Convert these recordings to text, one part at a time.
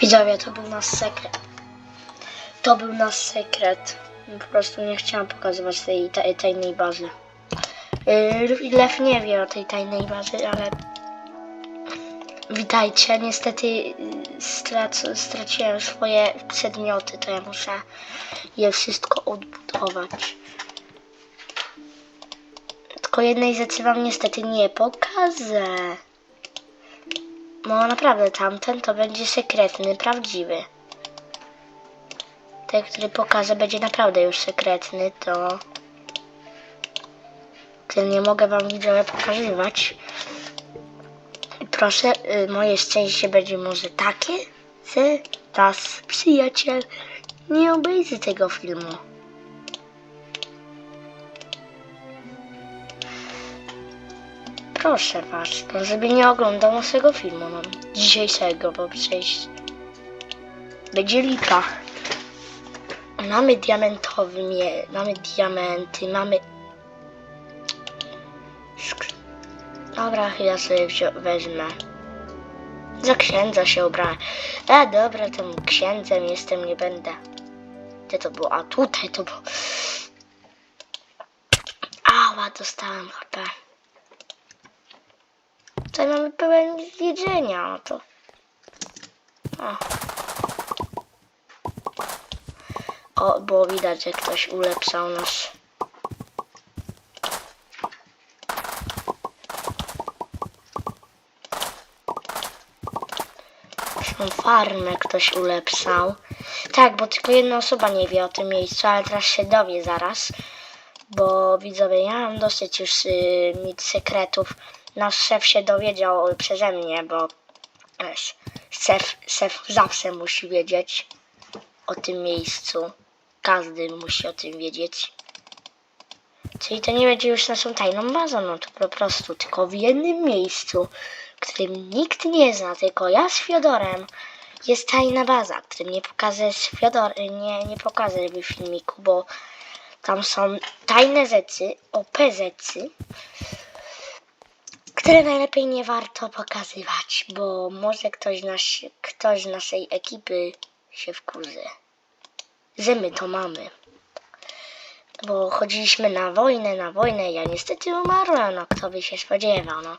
Widzowie, to był nasz sekret. To był nasz sekret. Po prostu nie chciałam pokazywać tej ta- tajnej bazy. Yy, Lew nie wie o tej tajnej bazy, ale witajcie. Niestety yy, strac- straciłem swoje przedmioty, to ja muszę je wszystko odbudować. Tylko jednej rzeczy wam niestety nie pokażę. No naprawdę tamten to będzie sekretny, prawdziwy. Ten, który pokażę, będzie naprawdę już sekretny, to... Ten nie mogę wam widzowie pokazywać. Proszę, y, moje szczęście będzie może takie, że nas przyjaciel nie obejrzy tego filmu. Proszę was, no żeby nie oglądał naszego filmu, no dzisiejszego, bo przecież będzie lipa. Mamy diamentowy, mie- mamy diamenty, mamy... Sk- Dobra, chyba sobie wezmę. Za księdza się ubrałem. E, dobra, tym księdzem jestem, nie będę. Gdzie to było? A tutaj to było. Ała, dostałem HP. Tutaj mamy pełen jedzenia, no to... O. o, było widać, że ktoś ulepszał nas. Tą farmę ktoś ulepszał. Tak, bo tylko jedna osoba nie wie o tym miejscu, ale teraz się dowie zaraz. Bo widzowie, ja mam dosyć już y, mieć sekretów. Nasz szef się dowiedział przeze mnie, bo wiesz, szef, szef zawsze musi wiedzieć o tym miejscu. Każdy musi o tym wiedzieć. Czyli to nie będzie już naszą tajną bazą, no to po prostu tylko w jednym miejscu, którym nikt nie zna, tylko ja z Fiodorem. Jest tajna baza, którym nie pokażę z nie, nie pokażę w filmiku, bo tam są tajne rzeczy, OP rzeczy, które najlepiej nie warto pokazywać, bo może ktoś, nasz, ktoś z naszej ekipy się wkurzy. Że my to mamy. Bo chodziliśmy na wojnę, na wojnę, ja niestety umarłem, no kto by się spodziewał, no.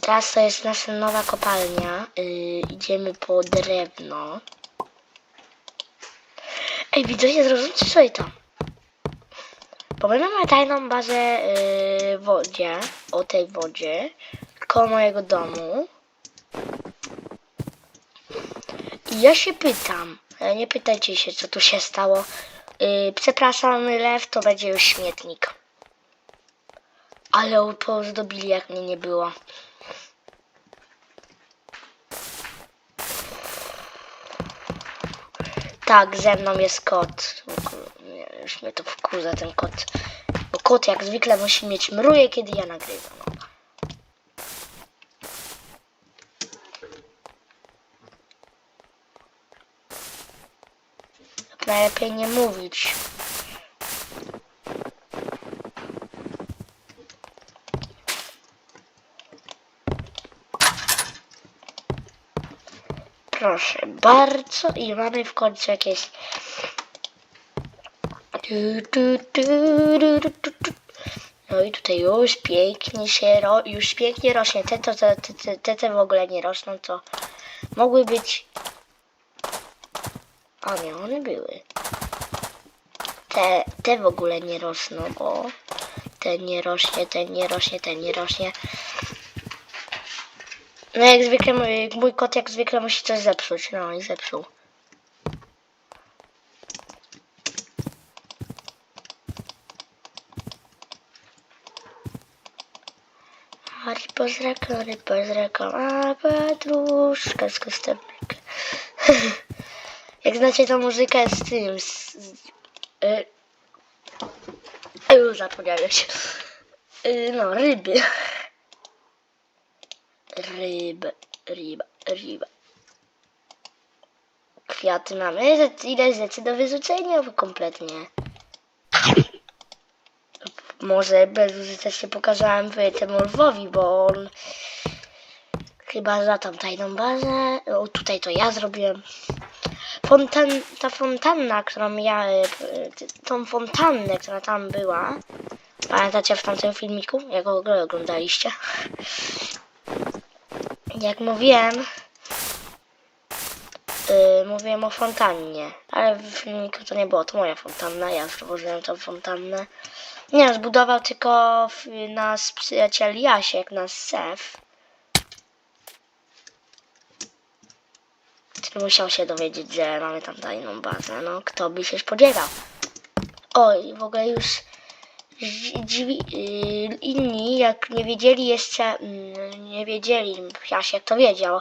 Teraz to jest nasza nowa kopalnia, yy, idziemy po drewno. Ej, widzowie, zrozumcie sobie to. My mamy tajną bazę yy, wodzie, o tej wodzie, koło mojego domu. I ja się pytam, nie pytajcie się, co tu się stało. Yy, przepraszam, lew, to będzie już śmietnik. Ale pozdobili, jak mnie nie było. Tak, ze mną jest kot. Już mnie to wkurza ten kot. Bo kot jak zwykle musi mieć mruje, kiedy ja nagrywam. No. Najlepiej nie mówić. Proszę bardzo i mamy w końcu jakieś Tu, tu, tu, ru, ru, tu, tu. No i tutaj już pięknie się, ro, już pięknie rośnie. Te, to, te, te, te, w ogóle nie rosną, to mogły być... O nie, one były. Te, te w ogóle nie rosną, bo ten nie rośnie, ten nie rośnie, ten nie rośnie. No jak zwykle mój, mój kot jak zwykle musi coś zepsuć. No i zepsuł. A ryba z rzeką, ryba z rzeką, a padruszka z kosteczka. Jak znacie tą muzykę z tym, z... z y, już zapomniałem się. Y, no, ryby. Ryba, ryba, ryba. Kwiaty mamy. Ile rzeczy do wyrzucenia kompletnie. Może bezużytecznie pokazałem temu lwowi, bo on Chyba za tą tajną bazę. O, tutaj to ja zrobiłem. Fontan, ta fontanna, którą ja, e, tą fontannę, która tam była. Pamiętacie w tamtym filmiku, jak go oglądaliście? Jak mówiłem, yy, mówiłem o fontannie, ale w filmiku to nie było, to moja fontanna, ja stworzyłem tą fontannę. Nie, zbudował tylko w, nas przyjaciel Jasiek, nasz sef. Który musiał się dowiedzieć, że mamy tam tajną bazę. No, kto by się spodziewał. Oj, w ogóle już dzi- dziwi, yy, inni, jak nie wiedzieli jeszcze, mm, nie wiedzieli, Jasiek to wiedział.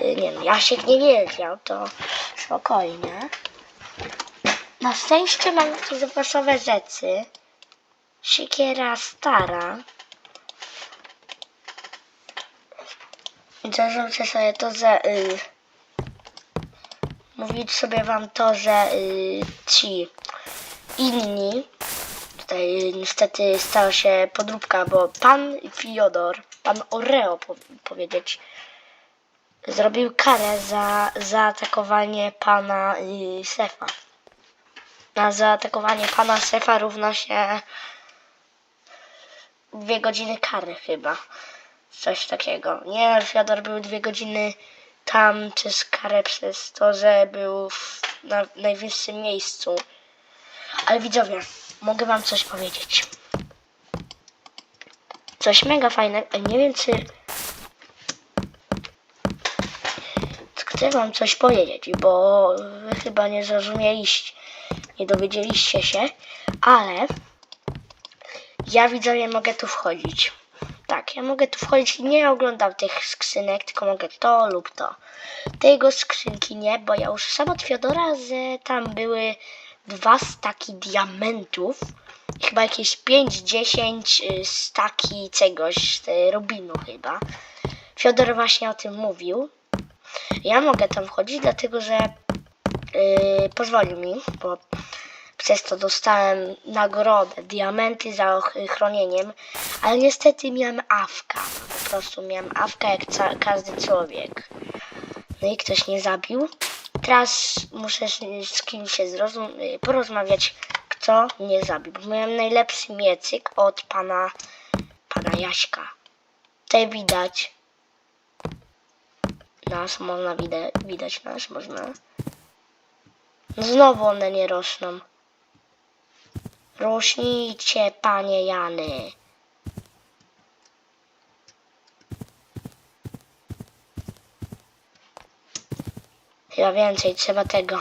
Yy, nie no, Jasiek nie wiedział, to spokojnie. Na szczęście mam tu zapasowe rzeczy. Siekiera stara. I zarzucę sobie to, że... Yy, mówić sobie wam to, że yy, ci inni tutaj y, niestety stała się podróbka, bo pan Fiodor, pan Oreo po, powiedzieć, zrobił karę za zaatakowanie pana Sefa. Na zaatakowanie pana Sefa równa się dwie godziny kary chyba. Coś takiego. Nie, Fiodor był dwie godziny tam przez karę przez to, że był w, na najwyższym miejscu. Ale widzowie, mogę wam coś powiedzieć. Coś mega fajnego. Nie wiem, czy... Chcę wam coś powiedzieć, bo wy chyba nie zrozumieliście, nie dowiedzieliście się, ale ja widzowie mogę tu wchodzić. Tak, ja mogę tu wchodzić i nie oglądam tych skrzynek, tylko mogę to lub to. Tego skrzynki nie, bo ja już sam od Fiodora, że tam były dwa staki diamentów. Chyba jakieś 5-10 y, staki czegoś, Robinu chyba. Fiodor właśnie o tym mówił. Ja mogę tam wchodzić, dlatego że yy, pozwolił mi, bo przez to dostałem nagrodę, diamenty za chronieniem, ale niestety miałem awka. Po prostu miałem awka jak ca- każdy człowiek. No i ktoś nie zabił. Teraz muszę z, kimś się zrozum- porozmawiać, kto mnie zabił. Miałem najlepszy miecyk od pana, pana Jaśka. Tutaj widać nas, można widać, widać nas, można. Znowu one nie rosną. Rośnijcie, panie Jany. Chyba więcej, trzeba tego.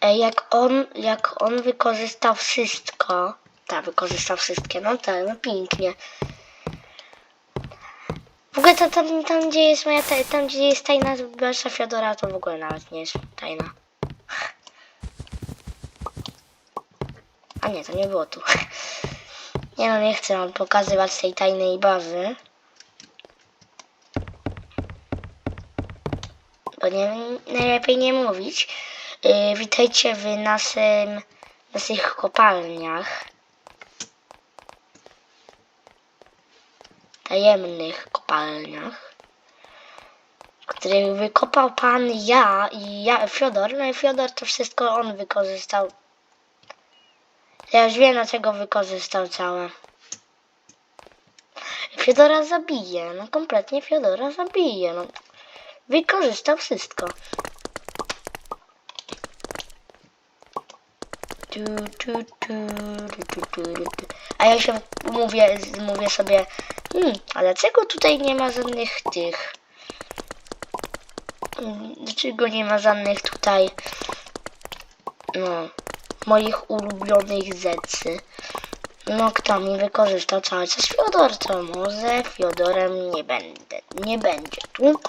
Ej, jak on, jak on wykorzystał wszystko. Tak, wykorzystał wszystkie, no tak, no pięknie. W ogóle to, tam, tam, gdzie jest moja, ta- tam gdzie jest tajna baza Fiodora, to w ogóle nawet nie jest tajna. A nie, to nie było tu. Nie no, nie chcę wam pokazywać tej tajnej bazy. Bo nie, najlepiej nie mówić. Yy, witajcie w naszym, naszych kopalniach. Tajemnych kopalniach. Których wykopał pan ja i ja, Fiodor. No i Fiodor to wszystko on wykorzystał. Ja już wiem, dlaczego wykorzystał całe. Fiodora zabije, no kompletnie Fiodora zabije, no. Wykorzystał wszystko. A ja się mówię, mówię sobie, hmm, a dlaczego tutaj nie ma żadnych tych, Hmm, dlaczego nie ma żadnych tutaj, no, moich ulubionych rzeczy. No, kto mi wykorzystał cały czas Fiodor, to może Fiodorem nie będę, nie będzie tu.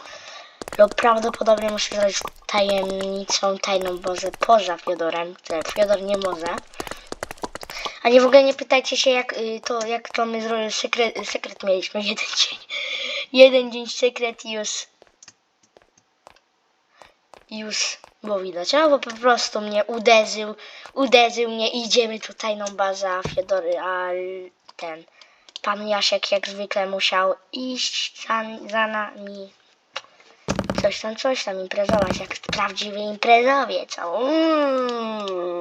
Lub prawdopodobnie muszę zrobić tajemnicą, tajną bazę poza Fiodorem, które Fiodor nie może. A nie w ogóle nie pytajcie się jak y, to, jak to my zrobimy sekret, sekret mieliśmy jeden dzień. Jeden dzień sekret i już już było widać, a bo po prostu mnie uderzył, uderzył mnie idziemy tu tajną bazę, Fiodory, a ten pan Jasiek jak zwykle musiał iść za, za nami. Coś tam, coś tam imprezować, jak prawdziwy imprezowiec. Mm.